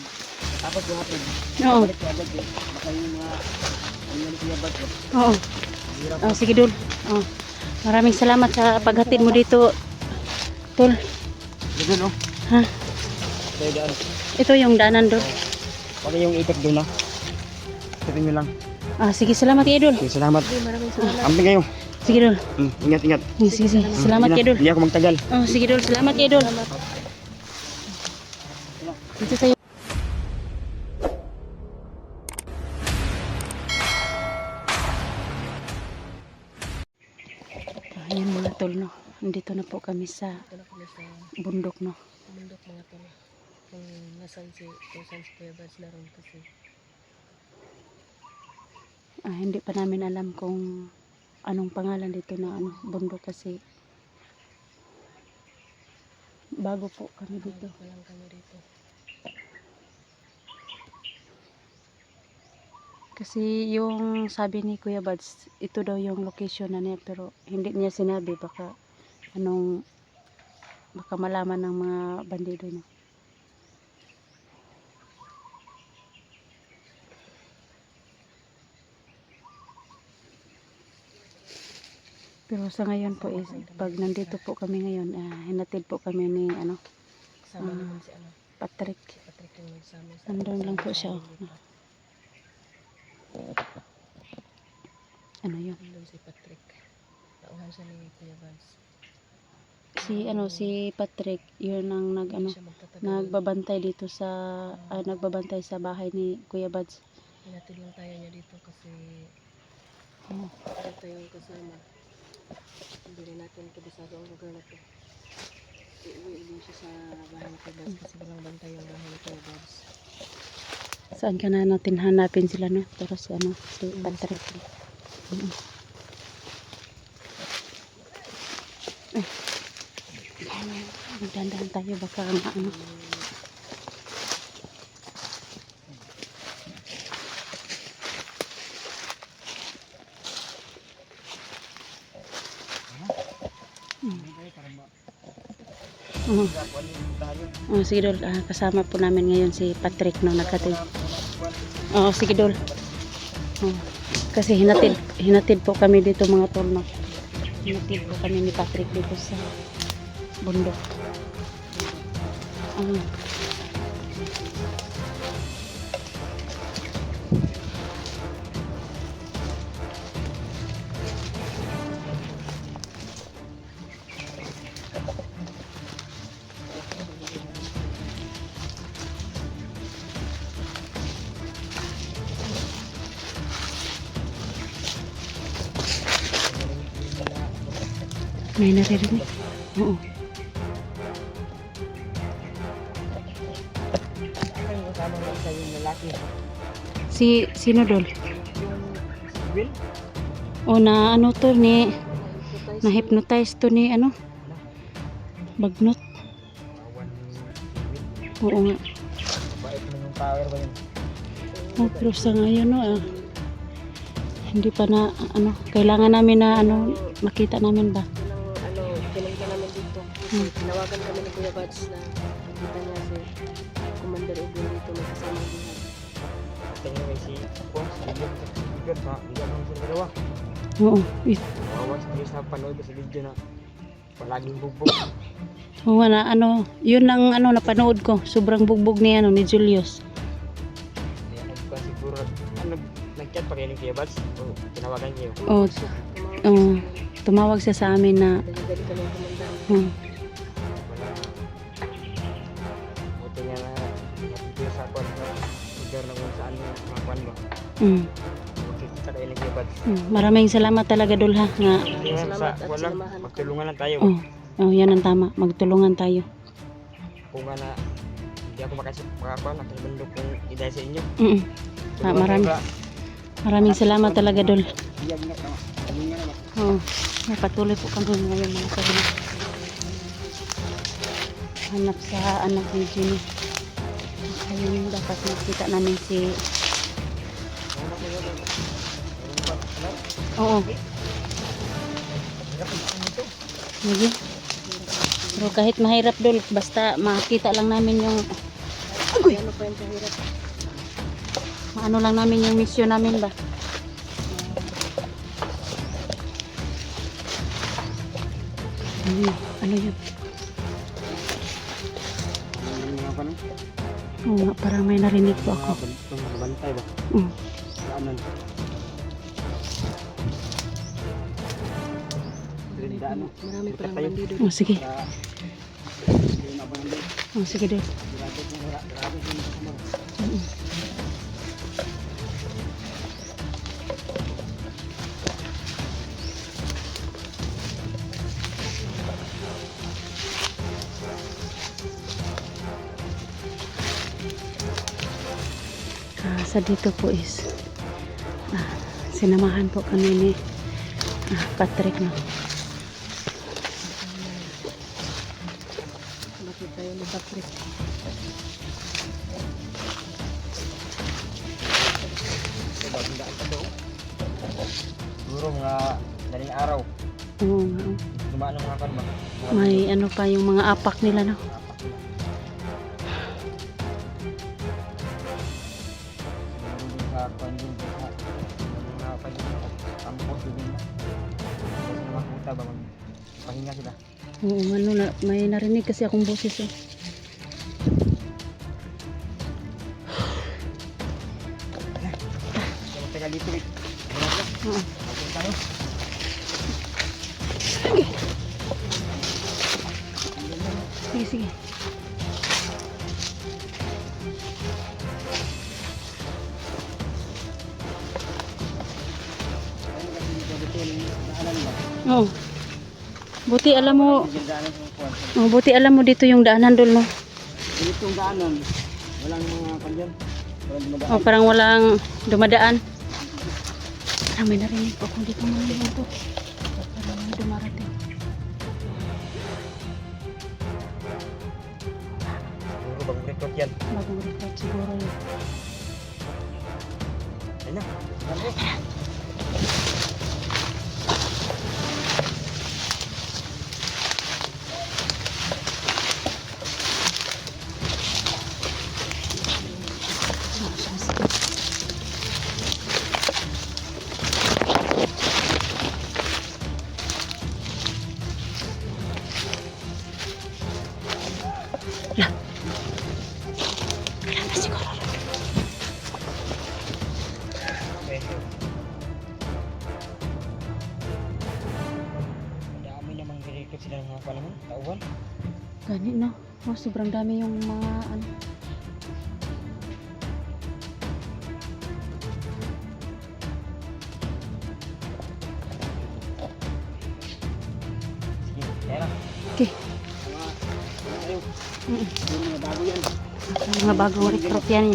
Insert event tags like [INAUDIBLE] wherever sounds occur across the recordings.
tubig. Tapos yung hapon, Oo. balik agad eh. Baka yung mga, ano yung kiyabad ko. Oo. Hirap. Oh, sige dul. Oh. Maraming salamat sa paghatid mo dito. Tol. Dito no? Ha? Kaya daan. Ito yung daanan dul. Pag yung ikot doon na. Sabihin nyo lang. Ah, sige, salamat kay Idol. Okay, salamat. Maraming salamat. Amping kayo. Sige dul. Hmm, ingat, ingat. Eh, Sige, sige. Salamat Sige kay Idol. Hindi ako magtagal. Oh, sige dul. Salamat kay Idol. Dito tayo. Ayan mga tol, no. Nandito na po kami sa bundok, no. bundok mga tol. Kung nasan si, kung saan si Kuya Bads naroon kasi. Ah, hindi pa namin alam kung anong pangalan dito na ano, bundok kasi bago po kami dito. Pa lang kami dito. Kasi yung sabi ni Kuya Bads, ito daw yung location na niya pero hindi niya sinabi baka anong baka malaman ng mga bandido no. Pero sa ngayon po is pag nandito po kami ngayon, ah, hinatid po kami ni ano, ano, Patrick. Nandun lang po siya. oh. Dito. Ano yun? Nandun si Patrick. Nauhan siya ni Kuya Bads. Si ano si Patrick, yun ang nag ano, nagbabantay dito sa ah, nagbabantay sa bahay ni Kuya Bads. Hinatid lang tayo niya dito kasi Oh. ito yung kasama. Hindi natin kabisado ang lugar na to. Iuwi din siya sa bahay ni Kuya Bads kasi walang bantay yung bahay ni Kuya Bads. Saan ka na natin hanapin sila no? Pero si ano, si Patrick. Mm. Eh. Magdandahan tayo baka nga ano. Mm. Oh, sige Dol, Ah, kasama po namin ngayon si Patrick no nagkatid. Oo, sige Dol. Oh, kasi hinatid, hinatid po kami dito mga tol no. Hinatid po kami ni Patrick dito sa bundok. Ah. May naririnig. Oo. Si, sino Dol? Yung? O na ano to ni, na-hypnotize to ni ano? Bagnot. Oo nga. Bait mo yung power ba yun? Oh, pero sa ngayon no, ah, hindi pa na ano, kailangan namin na ano, makita namin ba? Dito. Hmm. Tinawagan kami ni Kuya Bads na nakita niya si Commander Edwin dito na kasama niya. Tingnan mo si Pong, si Bigyan, si Bigyan, sa Bigyan ng sila dalawa. Oo. Kawawa sa Diyos na panood sa video na palaging bugbog. [COUGHS] Oo nga na ano, yun ang ano napanood ko, sobrang bugbog ni ano ni Julius. Hindi ako ba siguro, ano, nag-chat pa kayo ni Kuya Bads? O tinawagan niyo? Oh, oo. amin. Tumawag siya sa amin na Dali-dali kami ang kumandang. hmm, ba. Buti kita kayo ni Kuya Bads. hmm. Maraming salamat talaga dul ha nga. Nga sa Salamat at wala, sinamahan ka. magtulungan lang tayo. Oh, oh, yan ang tama. Magtulungan tayo. Kung nga na hindi ako makasip makakuha, nakibundok kung idaya sa inyo. Mm. Ah, marami. Maraming salamat talaga na na? Oo. Oh, patuloy po kami ngayon mga kabinet. Hanap sa anak ni Jenny. Ayun, dapat makita namin si... Oo. Sige. Pero kahit mahirap dul, basta makita lang namin yung Agoy! Ano? Maano lang namin yung mission namin ba? Ano yun? Ano yun? Ano? Oo nga, parang may narinig po ako. Bantay, ba? Mm. Daanan. Daan mo. Marami pa lang Tayo. bandido. Oh, sige. Para hindi na abang din. Oh, sige doon. Grabe kung wala. Grabe kung wala. Mm. Ah, sa dito po is ah, sinamahan po kami ni ah, Patrick no. Ano pa yung mga apak nila no. Oo, ano na, may narinig kasi akong boses eh. Oo. Buti alam mo, oh, buti alam mo dito yung daanan dul no. Dito yung daanan. Walang mga kan dyan. Walang dumadaan. Oh, parang walang dumadaan. Parang may narinig po kung dito mo yun to. Parang may dumarating. Bagong record yan. Bagong record siguro yun. Ayun na. Ano eh? Sila ng mga panahon. Tauhan. Gani no. Oh, sobrang dami yung mga ano. Sige. Na. Okay. Mga, mga mga bago yan. Mga recruit yan.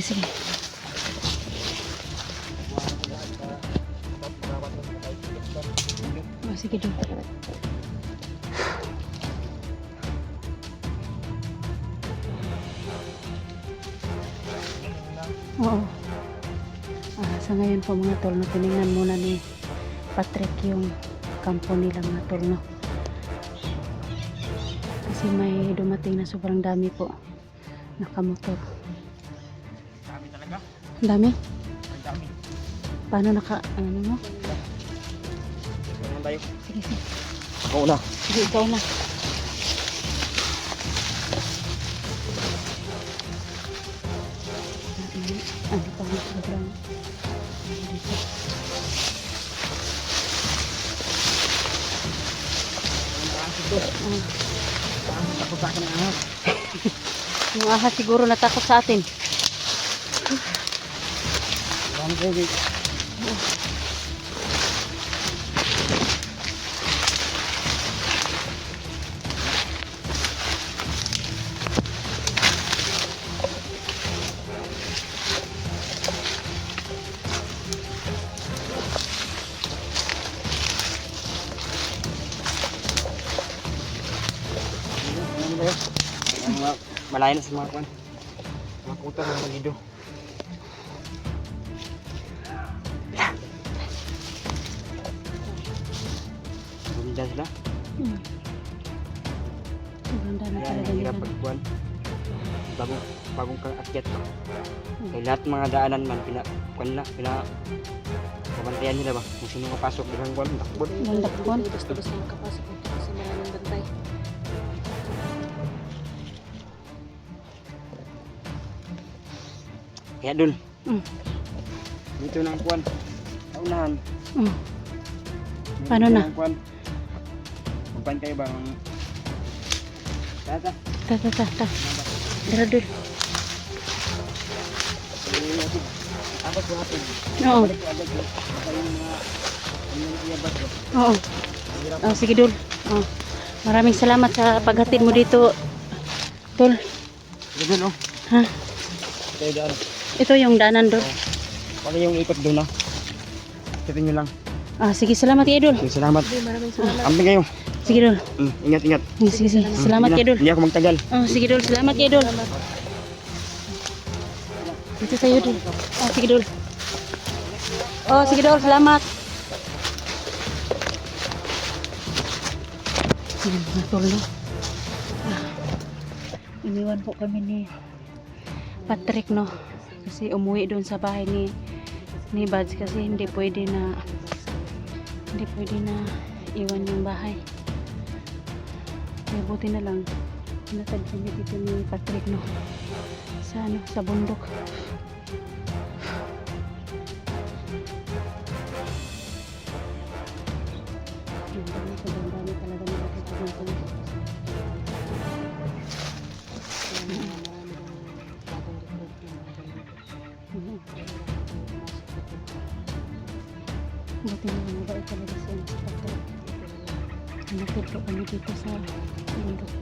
Sige. Oh, sige doon. Oo. Ah, sa ngayon po mga tol, tinignan muna ni Patrick yung kampo nila mga tol, no. Kasi may dumating na sobrang dami po nakamotor. Ang dami? Ang dami. Paano naka, ano mo? Ano tayo? Sige, sige. Ako na. Sige, ikaw na. Ano pa ang sobrang dito. Ang ahas siguro natakot sa atin. Wala Ano kayo, guys? Ano ba yun? Ang mga malayo na sa mga kwan. Mga kuta ng magido. Bagong, bagong kang akyat. Hmm. Kaya lahat mga daanan man, pina, kuhan na, pina, pabantayan nila ba? Kung sino mapasok, bilang kuhan, takbon. Ang dakbon. Basta-basta makapasok dito kasi maraming bantay. Kaya dun, Mm. dito na ang kuhan. Kaunahan. Mm. Paano na? ang kuhan. Magbantay ba? ang- Tata. Ta ta ta ta. Dara dul. Oo. Oo. Oh, sige dul. Oh. Maraming salamat sa paghatid mo dito. Tol. Dun oh. Ha? Ito yung daanan dul. Pag yung ikot doon ah. Kitin nyo lang. Ah, sige, salamat Idol. Sige, salamat. Maraming salamat. Amping kayo. Sige dul. Mm, ingat, ingat. Sige, sige. Mm, Salamat sige kay. Hindi ako magtagal. Oh, sige dul. Salamat kay Idol. Dito tayo dul. Ah, sige dul. Oh, sige dul. Salamat. Sige, mga tol, no? Ah, iniwan po kami ni Patrick, no? Kasi umuwi doon sa bahay ni ni Buds kasi hindi pwede na hindi pwede na iwan yung bahay. Kaya buti na lang natad kami dito ni Patrick no sa ano sa bundok. Ang dami, sobrang dami talaga ng bagong recruit na mga ganito. Mhm. Buti na lang Po kami dito sa bundok.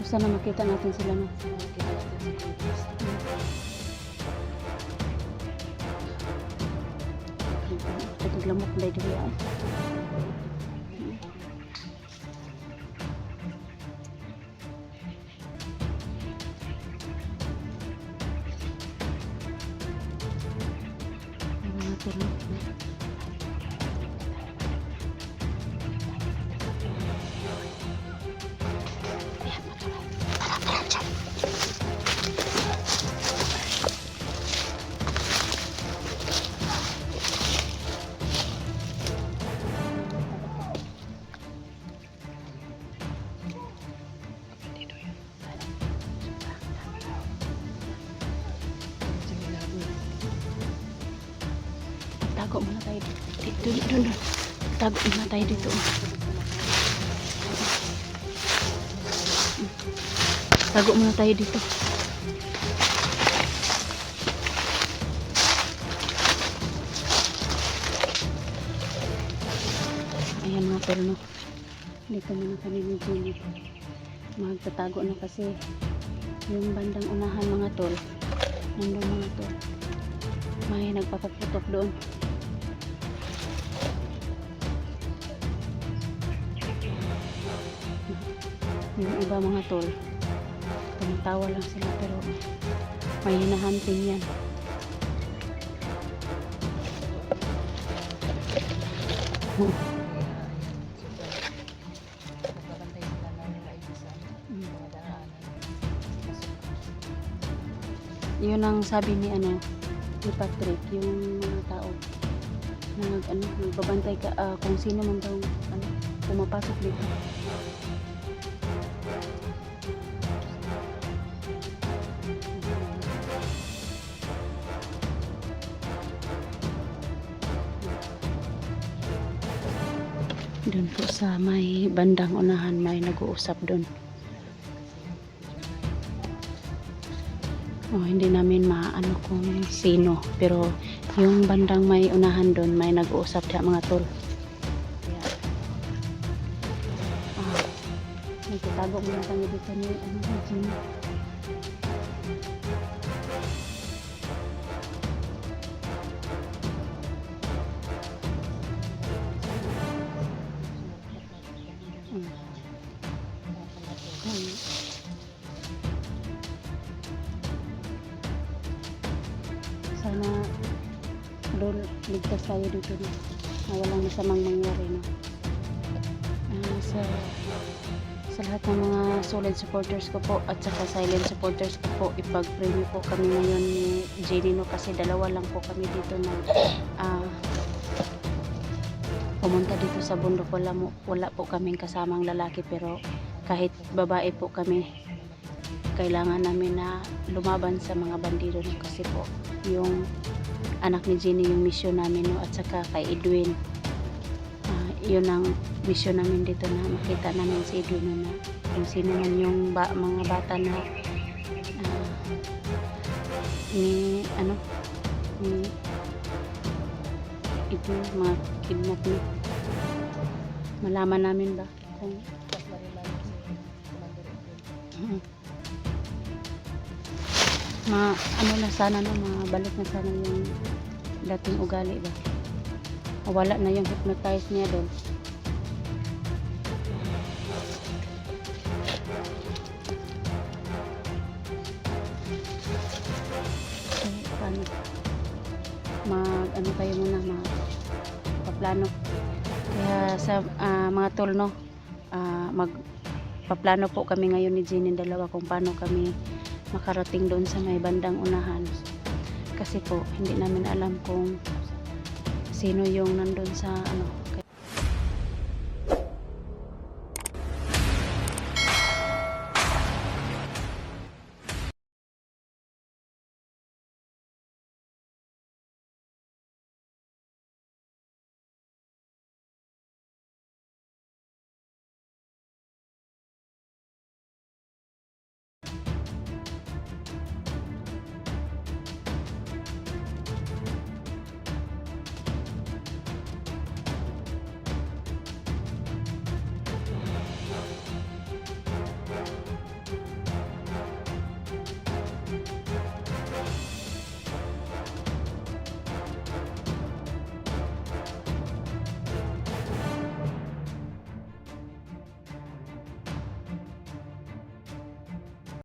So, sana makita natin sila no. Mga Tago muna tayo dito. Dito, dito, dito. Tago muna tayo dito. Tago muna tayo dito. Ayan mga perno. Dito muna kami Jenny. Magtatago na kasi yung bandang unahan mga tol. Nandun mga tol. May nagpapaputok doon. Iba mga tol, tumatawa lang sila pero may hinahunting yan. Yun ang sabi ni ano ni Patrick, yung mga tao na nag, ano, nagbabantay ka, ah, kung sino man daw ano, pumapasok dito. Doon po sa may bandang unahan may nag-uusap doon. Oh, hindi namin maano kung sino. Pero yung bandang may unahan doon, may nag-uusap diya mga tol. Ah, nagtatago muna kami dito ni ano, ni dito na, na walang masamang mangyari no. Ah, sa sa lahat ng mga solid supporters ko po at saka silent supporters ko po ipag-pray niyo po kami ngayon ni Jenny no? Kasi dalawa lang po kami dito na ah, pumunta dito sa bundok. Wala, mo, wala po kaming kasamang lalaki pero kahit babae po kami kailangan namin na lumaban sa mga bandido no? Kasi po yung anak ni Jenny yung mission namin no at saka kay Edwin Ah, yun ang mission namin dito na makita namin si Edwin no, na kung sino man yung ba, mga bata na ah, ni ano ni ito mga kidnap ni malaman namin ba kung Tapos na rin namin si Commander Edwin. Mm. ma ano na sana no mabalik na sana yung dating ugali ba? Wala na yung hypnotize niya doon. So, paano? Mag ano kayo muna mag paplano. Kaya sa ah, mga tol no? Ah, mag paplano po kami ngayon ni Jean dalawa kung paano kami makarating doon sa may bandang unahan kasi po hindi namin alam kung sino yung nandun sa ano